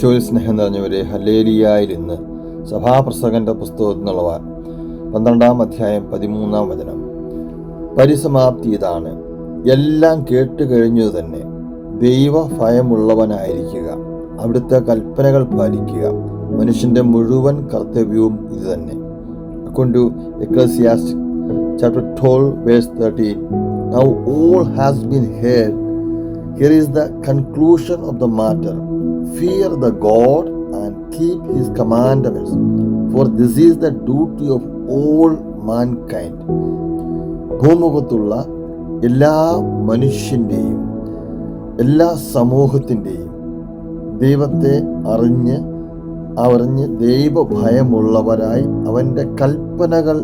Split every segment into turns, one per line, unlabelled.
ഈശോയിൽ സ്നേഹം നിറഞ്ഞവരെ ഹല്ലേലിയായിൽ ഇന്ന് സഭാപ്രസംഗന്റെ പുസ്തകത്തിൽ നിന്നുള്ള പന്ത്രണ്ടാം അധ്യായം പതിമൂന്നാം വചനം. പരിസമാപ്തി ഇതാണ് എല്ലാം കേട്ട് കഴിഞ്ഞു തന്നെ. ദൈവ ഭയമുള്ളവനായിരിക്കുക അവിടുത്തെ കൽപ്പനകൾ പാലിക്കുക. മനുഷ്യന്റെ മുഴുവൻ കർത്തവ്യവും ഇത് തന്നെ. അക്കൊണ്ടു to Ecclesiastes chapter 12 verse 13 now all has been heard. Here is the conclusion of the matter. Fear the god and keep his commandments for this is the duty of all mankind. ഭൂമുഖത്തുള്ള എല്ലാ മനുഷ്യന്റെയും എല്ലാ സമൂഹത്തിന്റെയും ദൈവത്തെ അറിഞ്ഞ് അറിഞ്ഞ് ദൈവഭയമുള്ളവരായി അവന്റെ കൽപ്പനകൾ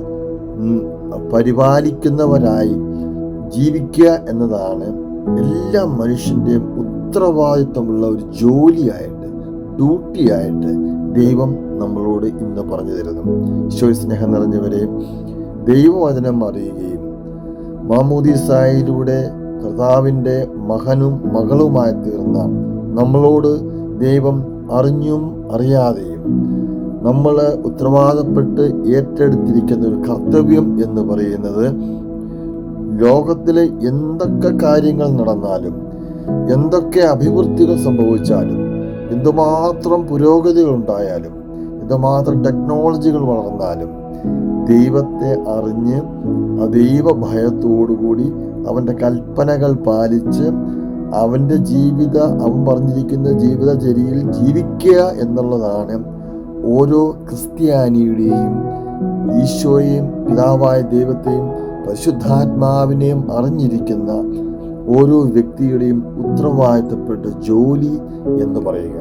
പരിപാലിക്കുന്നവരായി ജീവിക്കുക എന്നതാണ് എല്ലാ മനുഷ്യന്റെയും ഉത്തരവാദിത്വമുള്ള ഒരു ജോലിയായിട്ട് ഡ്യൂട്ടിയായിട്ട് ദൈവം നമ്മളോട് ഇന്ന് പറഞ്ഞു തരുന്നു. ഈശോ സ്നേഹം നിറഞ്ഞവരെ ദൈവവചനം അറിയുകയും മാമോദിസായിലൂടെ കർത്താവിന്റെ മകനും മകളുമായി തീർന്ന നമ്മളോട് ദൈവം അറിഞ്ഞും അറിയാതെയും നമ്മൾ ഉത്തരവാദപ്പെട്ട് ഏറ്റെടുത്തിരിക്കുന്ന ഒരു കർത്തവ്യം എന്ന് പറയുന്നത് ലോകത്തിലെ എന്തൊക്കെ കാര്യങ്ങൾ നടന്നാലും എന്തൊക്കെ അഭിവൃദ്ധികൾ സംഭവിച്ചാലും എന്തുമാത്രം പുരോഗതികൾ ഉണ്ടായാലും എന്തുമാത്രം ടെക്നോളജികൾ വളർന്നാലും ദൈവത്തെ അറിഞ്ഞ് ആ ദൈവഭയത്തോടുകൂടി അവന്റെ കൽപ്പനകൾ പാലിച്ച് അവന്റെ ജീവിത അവൻ പറഞ്ഞിരിക്കുന്ന ജീവിതചര്യയിൽ ജീവിക്കുക എന്നുള്ളതാണ് ഓരോ ക്രിസ്ത്യാനിയുടെയും ഈശോയെയും പിതാവായ ദൈവത്തെയും പരിശുദ്ധാത്മാവിനെയും അറിഞ്ഞിരിക്കുന്ന ഓരോ വ്യക്തിയുടെയും ഉത്തരവാദിത്തപ്പെട്ട ജോലി എന്ന് പറയുക.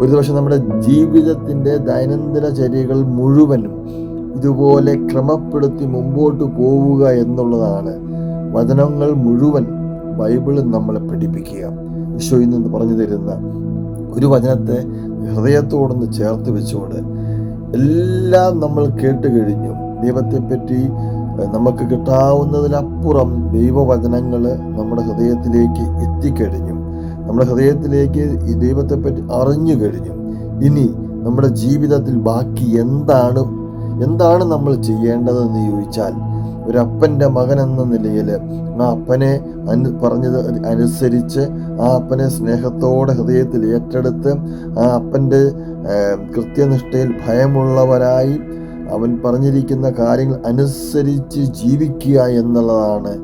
ഒരു ദിവസം നമ്മുടെ ജീവിതത്തിന്റെ ദൈനംദിന ചര്യകൾ മുഴുവനും ഇതുപോലെ ക്രമപ്പെടുത്തി മുമ്പോട്ട് പോവുക എന്നുള്ളതാണ്. വചനങ്ങൾ മുഴുവൻ ബൈബിളിൽ നമ്മളെ പഠിപ്പിക്കുക. ഈശോയിൽ നിന്ന് പറഞ്ഞു തരുന്ന ഒരു വചനത്തെ ഹൃദയത്തോടൊന്ന് ചേർത്ത് വെച്ചുകൊണ്ട് എല്ലാം നമ്മൾ കേട്ട് കഴിഞ്ഞു. ദൈവത്തെപ്പറ്റി നമുക്ക് കിട്ടാവുന്നതിലപ്പുറം ദൈവവചനങ്ങൾ നമ്മുടെ ഹൃദയത്തിലേക്ക് എത്തിക്കഴിഞ്ഞു. നമ്മുടെ ഹൃദയത്തിലേക്ക് ഈ ദൈവത്തെപ്പറ്റി അറിഞ്ഞു കഴിഞ്ഞു. ഇനി നമ്മുടെ ജീവിതത്തിൽ ബാക്കി എന്താണ്? എന്താണ് നമ്മൾ ചെയ്യേണ്ടതെന്ന് ചോദിച്ചാൽ ഒരപ്പന്റെ മകൻ എന്ന നിലയിൽ ആ അപ്പനെ അനു പറഞ്ഞത് അനുസരിച്ച് ആ അപ്പനെ സ്നേഹത്തോടെ ഹൃദയത്തിൽ ഏറ്റെടുത്ത് ആ അപ്പന്റെ കൃത്യനിഷ്ഠയിൽ ഭയമുള്ളവരായി അവൻ പറഞ്ഞിരിക്കുന്ന കാര്യങ്ങൾ അനുസരിച്ച് ജീവിക്കുക എന്നുള്ളതാണ്.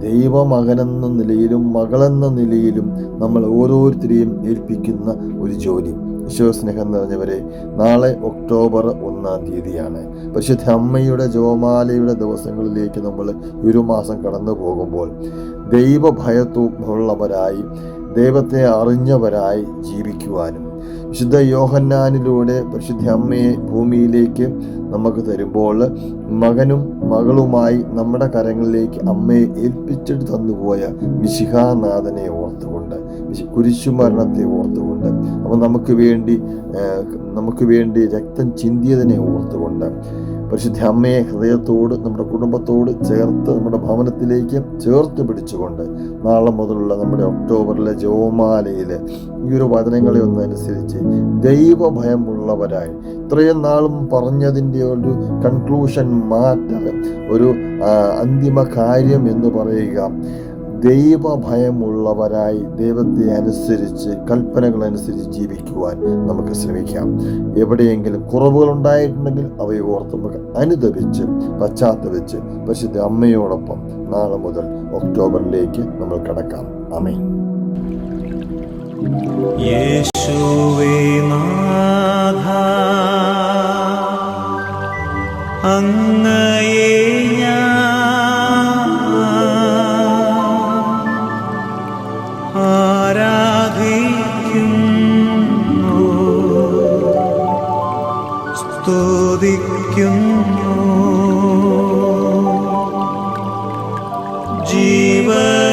ദൈവമകനെന്ന നിലയിലും മകളെന്ന നിലയിലും നമ്മൾ ഓരോരുത്തരെയും ഏൽപ്പിക്കുന്ന ഒരു ജോലി. ഈശോ സ്നേഹം നിറഞ്ഞവരെ നാളെ ഒക്ടോബർ ഒന്നാം തീയതിയാണ്. പരിശുദ്ധ അമ്മയുടെ ജോമാലയുടെ ദിവസങ്ങളിലേക്ക് നമ്മൾ ഒരു മാസം കടന്നു പോകുമ്പോൾ ദൈവഭയത്തുള്ളവരായി ദൈവത്തെ അറിഞ്ഞവരായി ജീവിക്കുവാനും വിശുദ്ധ യോഹന്നാനിലൂടെ പരിശുദ്ധ അമ്മയെ ഭൂമിയിലേക്ക് നമുക്ക് തരുമ്പോൾ മകനും മകളുമായി നമ്മുടെ കരങ്ങളിലേക്ക് അമ്മയെ ഏൽപ്പിച്ചിട്ട് തന്നുപോയ മിശിഹാനാഥനെ ഓർത്തുകൊണ്ട് കുരിശുമരണത്തെ ഓർത്തുകൊണ്ട് അപ്പം നമുക്ക് വേണ്ടി നമുക്ക് വേണ്ടി രക്തം ചിന്തിയതിനെ ഓർത്തുകൊണ്ട് പരിശുദ്ധ അമ്മയെ ഹൃദയത്തോട് നമ്മുടെ കുടുംബത്തോട് ചേർത്ത് നമ്മുടെ ഭവനത്തിലേക്ക് ചേർത്ത് പിടിച്ചുകൊണ്ട് നാളെ മുതലുള്ള നമ്മുടെ ഒക്ടോബറിലെ ജോമാലയിൽ ഈ ഒരു വചനങ്ങളെ ഒന്ന് അനുസരിച്ച് ദൈവഭയമുള്ളവരായി ഇത്രയും നാളും പറഞ്ഞതിന്റെ ഒരു കൺക്ലൂഷൻ മാറ്റം ഒരു അന്തിമ കാര്യം എന്ന് പറയുക. ദൈവഭയമുള്ളവരായി ദൈവത്തെ അനുസരിച്ച് കൽപ്പനകൾ അനുസരിച്ച് ജീവിക്കുവാൻ നമുക്ക് ശ്രമിക്കാം. എവിടെയെങ്കിലും കുറവുകൾ ഉണ്ടായിട്ടുണ്ടെങ്കിൽ അവയെ ഓർത്ത് നമുക്ക് അനുദപിച്ച് പശ്ചാത്തപിച്ച് പരിശുദ്ധ അമ്മയോടൊപ്പം നാളെ മുതൽ ഒക്ടോബറിലേക്ക് നമ്മൾ കടക്കാം. അമേ
യേശുവേ നാഥ അങ്ങയെ സ്തുതിക്കുന്നു. ജീവനുമെന്റെ